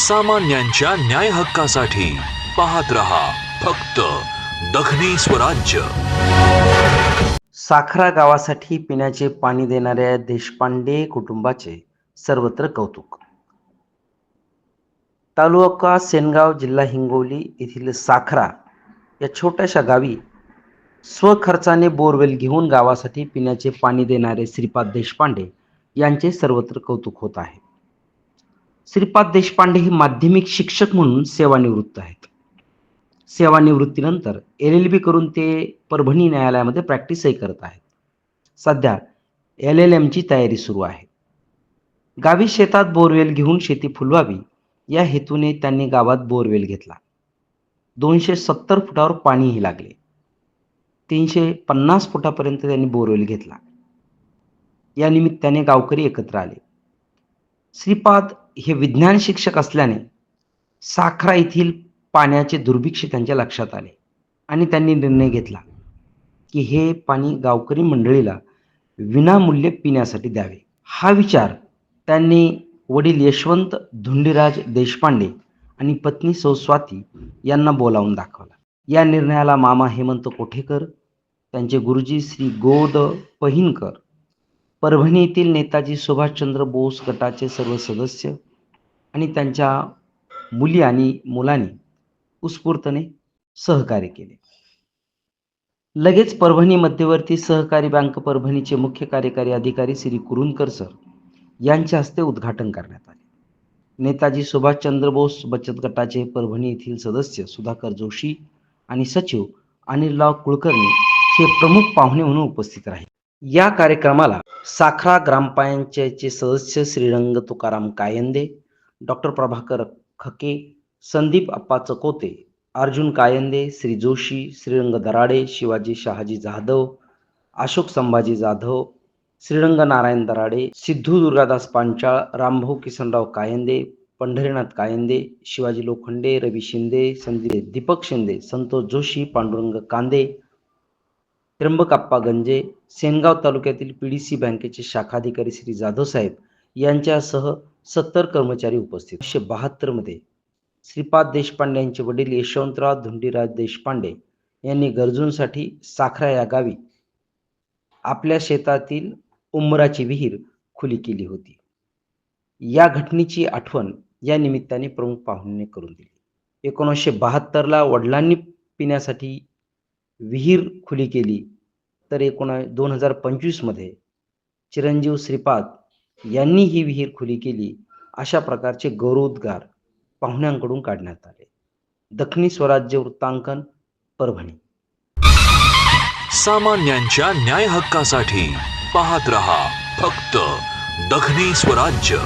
सामान्यांच्या न्याय हक्कासाठी पाहत रहा फक्त दखनी स्वराज्य साखरा गावासाठी पिण्याचे पाणी देणाऱ्या देशपांडे कुटुंबाचे सर्वत्र कौतुक. तालुका सेनगाव जिल्हा हिंगोली येथील साखरा या छोट्याशा गावी स्वखर्चाने बोरवेल घेऊन गावासाठी पिण्याचे पाणी देणारे श्रीपाद देशपांडे यांचे सर्वत्र कौतुक होत आहे. श्रीपाद देशपांडे हे माध्यमिक शिक्षक म्हणून सेवानिवृत्त आहेत. सेवानिवृत्तीनंतर एल एल बी करून ते परभणी न्यायालयामध्ये प्रॅक्टिसही करत आहेत. सध्या एल एल एमची तयारी सुरू आहे. गावी शेतात बोरवेल घेऊन शेती फुलवावी या हेतूने त्यांनी गावात बोरवेल घेतला. दोनशे सत्तर फुटावर पाणीही लागले. तीनशे पन्नास फुटापर्यंत त्यांनी बोरवेल घेतला. या निमित्ताने गावकरी एकत्र आले. श्रीपाद हे विज्ञान शिक्षक असल्याने साखरा येथील पाण्याचे दुर्भिक्ष त्यांच्या लक्षात आले आणि त्यांनी निर्णय घेतला की हे पाणी गावकरी मंडळीला विनामूल्य पिण्यासाठी द्यावे. हा विचार त्यांनी वडील यशवंत धुंडीराज देशपांडे आणि पत्नी सौ स्वाती यांना बोलावून दाखवला. या निर्णयाला मामा हेमंत कोठेकर त्यांचे गुरुजी श्री गोद पहिनकर परभणी येथील नेताजी सुभाषचंद्र बोस गटाचे सर्व सदस्य आणि त्यांच्या मुली आणि मुलांनी उत्स्फूर्तने सहकार्य केले. लगेच परभणी मध्यवर्ती सहकारी बँक परभणीचे मुख्य कार्यकारी अधिकारी श्री कुरुंदकर सर यांच्या हस्ते उद्घाटन करण्यात आले. नेताजी सुभाषचंद्र बोस बचत गटाचे परभणी येथील सदस्य सुधाकर जोशी आणि सचिव अनिलराव कुलकर्णी हे प्रमुख पाहुणे म्हणून उपस्थित राहिले. या कार्यक्रमाला साखरा ग्रामपंचायतचे सदस्य श्रीरंग तुकाराम कायंदे डॉक्टर प्रभाकर खके संदीप अप्पा चकोते अर्जुन कायंदे श्री जोशी श्रीरंग दराडे शिवाजी शहाजी जाधव अशोक संभाजी जाधव श्रीरंग नारायण दराडे सिद्धू दुर्गादास पांचाळ रामभाऊ किसनराव कायंदे पंढरीनाथ कायंदे शिवाजी लोखंडे रवी शिंदे संदीप दीपक शिंदे संतोष जोशी पांडुरंग कांदे त्र्यंबकाप्पा गंजे सेनगाव तालुक्यातील पी डी सी बँकेचे शाखाधिकारी श्री जाधव साहेब यांच्यासह सत्तर कर्मचारी उपस्थित. एकशे बहात्तरमध्ये श्रीपाद देशपांडे यांचे वडील यशवंतराव धुंडीराज देशपांडे यांनी गरजूंसाठी साखरा या गावी आपल्या शेतातील उंबराची विहीर खुली केली होती. या घटनेची आठवण या निमित्ताने प्रमुख पाहुणे करून दिली. एकोणीसशे बहात्तरला वडिलांनी पिण्यासाठी विहीर खुली केली. तर एकोणा दोन हजार पंचवीसमध्ये चिरंजीव श्रीपाद यांनी ही विहीर खुली केली. अशा प्रकारचे गौरवोद्गार पाहुण्यांकडून काढण्यात आले. दखनी स्वराज्य वृत्तांकन परभणी. सामान्यांच्या न्याय हक्कासाठी पाहत रहा फक्त दखनी स्वराज्य.